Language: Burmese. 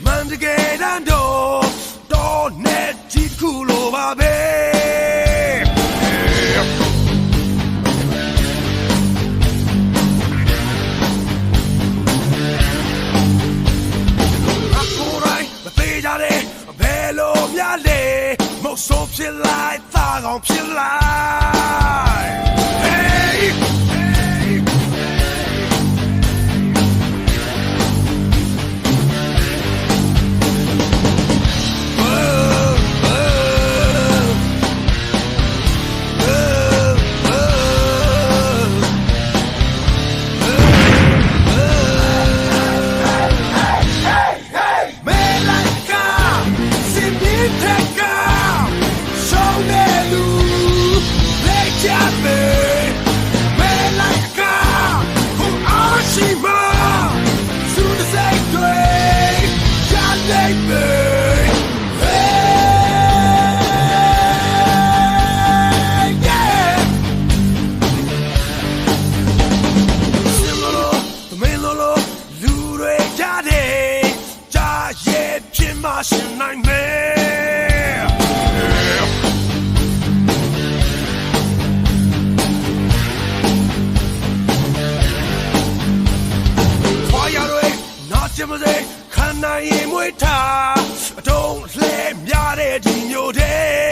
အမှန်တကယ်တမ်းတော့တော့ net ဒီခုလိုပါပဲ Hello, my lady, most of your life, I don't feel like. ရှင်နိုင်မဲဖာရရဲနာချင်မစေနိုင်မွေးထားအတုံးလှဲများတဲ့ဒီမျိုးတဲ့